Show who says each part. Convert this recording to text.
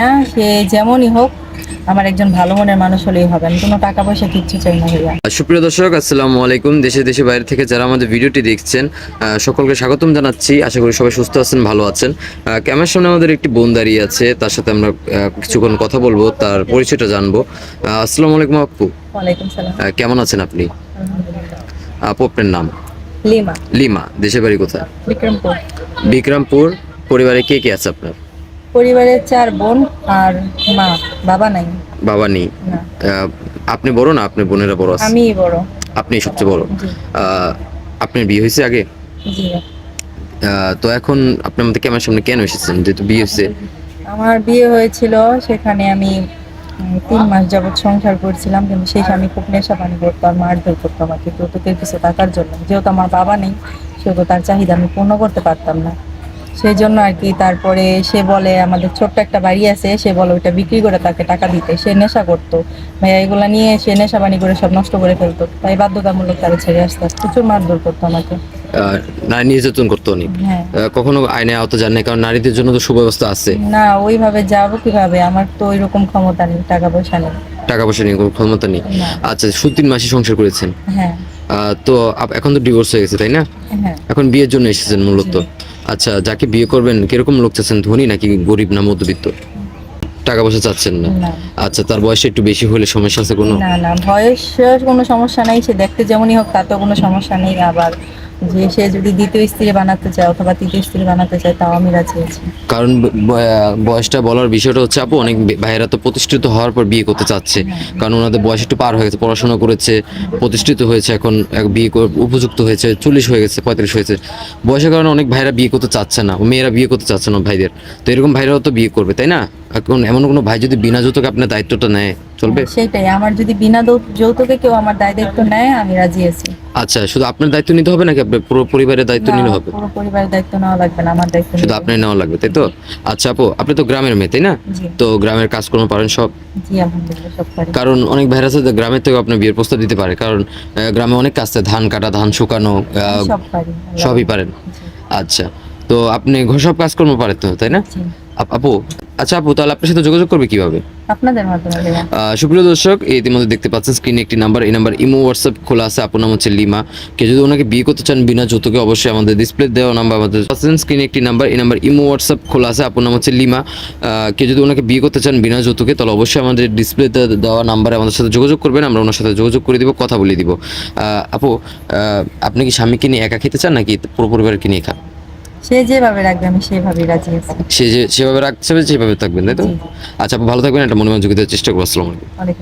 Speaker 1: হ্যাঁ সে যেমনই হোক আমার একজন ভালো মনের মানুষ হলেই হবে। আমি কোনো টাকা পয়সা কিচ্ছু চাই না ভাইয়া।
Speaker 2: সুপ্রিয় দর্শক আসসালামু আলাইকুম। দেশে দেশে বাইরে থেকে যারা আমাদের ভিডিওটি দেখছেন সকলকে স্বাগতম জানাচ্ছি। আশা করি সবাই সুস্থ আছেন ভালো আছেন। ক্যামেরার সামনে আমাদের একটি বোন দাঁড়িয়ে আছে। তার সাথে আমরা কিছুক্ষণ কথা বলব তার পরিচয়টা জানব। আসসালামু আলাইকুম আপু। কেমন আছেন আপনি। আপু আপনার নাম?
Speaker 1: লিমা।
Speaker 2: লিমা দেশের বাড়ি কোথায়?
Speaker 1: বিক্রমপুর।
Speaker 2: বিক্রমপুর পরিবারে কে কে আছে আপনার?
Speaker 1: পরিবারের চার বোন আর মা বাবা নাই।
Speaker 2: বাবা নেই। আপনি বড় না আপনি বোনেরা বড় আছে
Speaker 1: আমি বড়।
Speaker 2: আপনি সবচেয়ে বড়। আপনার বিয়ে হয়েছে আগে? তো এখন আপনি আমাদের ক্যামেরার সামনে কেন এসেছেন যেহেতু বিয়ে হয়েছে?
Speaker 1: আমার বিয়ে হয়েছিল সেখানে আমি তিন মাস যাবৎ সংসার করছিলাম কিন্তু সেই স্বামী খুব নেশা পানি করতো আর মারধর করতো আমাকে যৌতুকের পিছু টাকার জন্য যেহেতু আমার বাবা নেই সেহেতু তার চাহিদা আমি পূর্ণ করতে পারতাম না। সেই জন্য আর কি তারপরে সে বলে আমাদের ছোট্ট একটা বাড়ি আছে। সে বলে ওইটা বিক্রি করে তাকে টাকা দিতে। সে নেশা করতো। ভাইয়া এগুলা নিয়ে সে নেশা পানি করে সব নষ্ট করে ফেলতো। তাই বাধ্যতামূলক তারা ছেড়ে আসতে। প্রচুর মারধর করতো আমাকে।
Speaker 2: নারী নির্যাতন করতো
Speaker 1: হ্যাঁ।
Speaker 2: কখনো আইনে আওতা যান না কারণ নারীদের জন্য তো সুব্যবস্থা আছে।
Speaker 1: না ওইভাবে যাব কীভাবে? আমার তো ওই রকম ক্ষমতা নেই টাকা পয়সা নেই।
Speaker 2: টাকা পয়সা নিয়ে কোনো ক্ষমতা নেই। আচ্ছা শুধু তিন মাসে সংসার করেছেন।
Speaker 1: হ্যাঁ।
Speaker 2: তো এখন তো ডিভোর্স হয়ে গেছে তাই না?
Speaker 1: হ্যাঁ।
Speaker 2: এখন বিয়ের জন্য এসেছেন মূলত। আচ্ছা যাকে বিয়ে করবেন কীরকম লোক চাচ্ছেন? ধনী নাকি গরিব না মধ্যবিত্ত? টাকা পয়সা চাচ্ছেন না। আচ্ছা তার বয়স একটু বেশি হলে সমস্যা আছে কোনো?
Speaker 1: না না বয়স কোনো সমস্যা নাই সে দেখতে যেমনই হোক তাতেও কোনো সমস্যা নেই আবার যে সে যদি দ্বিতীয় স্ত্রী বানাতে চায় অথবা তৃতীয় স্ত্রী বানাতে চায়, তাও আমি রাজি আছি।
Speaker 2: কারণ বয়সটা বলার বিষয়টা হচ্ছে আপু, অনেক ভাইয়েরা তো প্রতিষ্ঠিত হওয়ার পর বিয়ে করতে চাচ্ছে। কারণ ওনাদের বয়স একটু পার হয়ে গেছে, পড়াশোনা করেছে, প্রতিষ্ঠিত হয়েছে, এখন এক বিয়ে উপযুক্ত হয়েছে, চল্লিশ হয়ে গেছে পঁয়ত্রিশ হয়েছে। বয়সের কারণে অনেক ভাইরা বিয়ে করতে চাচ্ছে না, মেয়েরা বিয়ে করতে চাচ্ছে না ভাইদের। তো এরকম ভাইরাও তো বিয়ে করবে, তাই না? এখন এমন কোনো ভাই যদি বিনা যৌতুকে আপনার দায়িত্বটা নেয় চলবে?
Speaker 1: সেটাই। আমার যদি বিনা যৌতুকে কেউ আমার দায় দায়িত্ব নেয় আমি রাজি আছি।
Speaker 2: আচ্ছা শুধু আপনার দায়িত্ব নিতে হবে নাকি আপনার পুরো পরিবারের দায়িত্ব নিতে হবে?
Speaker 1: পুরো পরিবারের দায়িত্ব নেওয়া লাগবে না আমার দায়িত্ব
Speaker 2: শুধু আপনার নেওয়া লাগবে তাই তো? আচ্ছা আপু আপনি তো গ্রামের মেয়ে তাই না? তো গ্রামের কাজকর্ম পারেন সব?
Speaker 1: জি আলহামদুলিল্লাহ সব পারি।
Speaker 2: কারণ অনেক ভাইরা আছে যে গ্রামের থেকে আপনার বিয়ের প্রস্তাব দিতে পারে। কারণ গ্রামে অনেক কাজ আছে ধান কাটা ধান শুকানো
Speaker 1: সব পারি।
Speaker 2: সবই পারেন। আচ্ছা তো আপনি ঘর সব কাজকর্ম পারেন তো তাই না? আপু আচ্ছা আপু তাহলে আপনার সাথে যোগাযোগ করবে কীভাবে?
Speaker 1: আপনাদের মাধ্যমে
Speaker 2: সুপ্রিয় দর্শক ইতিমধ্যে দেখতে পাচ্ছেন স্ক্রিনে একটি নাম্বার এই নাম্বার ইমো হোয়াটসঅ্যাপ খোলা আছে আপনার নাম হচ্ছে লিমা। কেউ যদি ওনাকে বিয়ে করতে চান বিনা যৌতুকে অবশ্যই আমাদের ডিসপ্লে দেওয়া নাম্বার আমাদের পাচ্ছেন স্ক্রিনে একটি নাম্বার এই নাম্বার ইমো হোয়াটসঅ্যাপ খোলা আছে আপনার নাম হচ্ছে লিমা। কেউ যদি ওনাকে বিয়ে করতে চান বিনা যৌতুকে তাহলে অবশ্যই আমাদের ডিসপ্লে দেওয়া নাম্বারে আমাদের সাথে যোগাযোগ করবেন আমরা ওনার সাথে যোগাযোগ করে দিব কথা বলে দিব। আহ, আপু আহ, আপনি কি স্বামীকে নিয়ে একা খেতে চান নাকি পুরো পরিবারকে নিয়ে খান?
Speaker 1: সে যেভাবে রাখবে আমি সেভাবেই রাজি আছি।
Speaker 2: সে যে সেভাবে রাখছে সেভাবে থাকবেন তাই তো? আচ্ছা আপু ভালো থাকবেন একটা মনোযোগ দেওয়ার চেষ্টা করব আসসালামু আলাইকুম।
Speaker 1: অনেক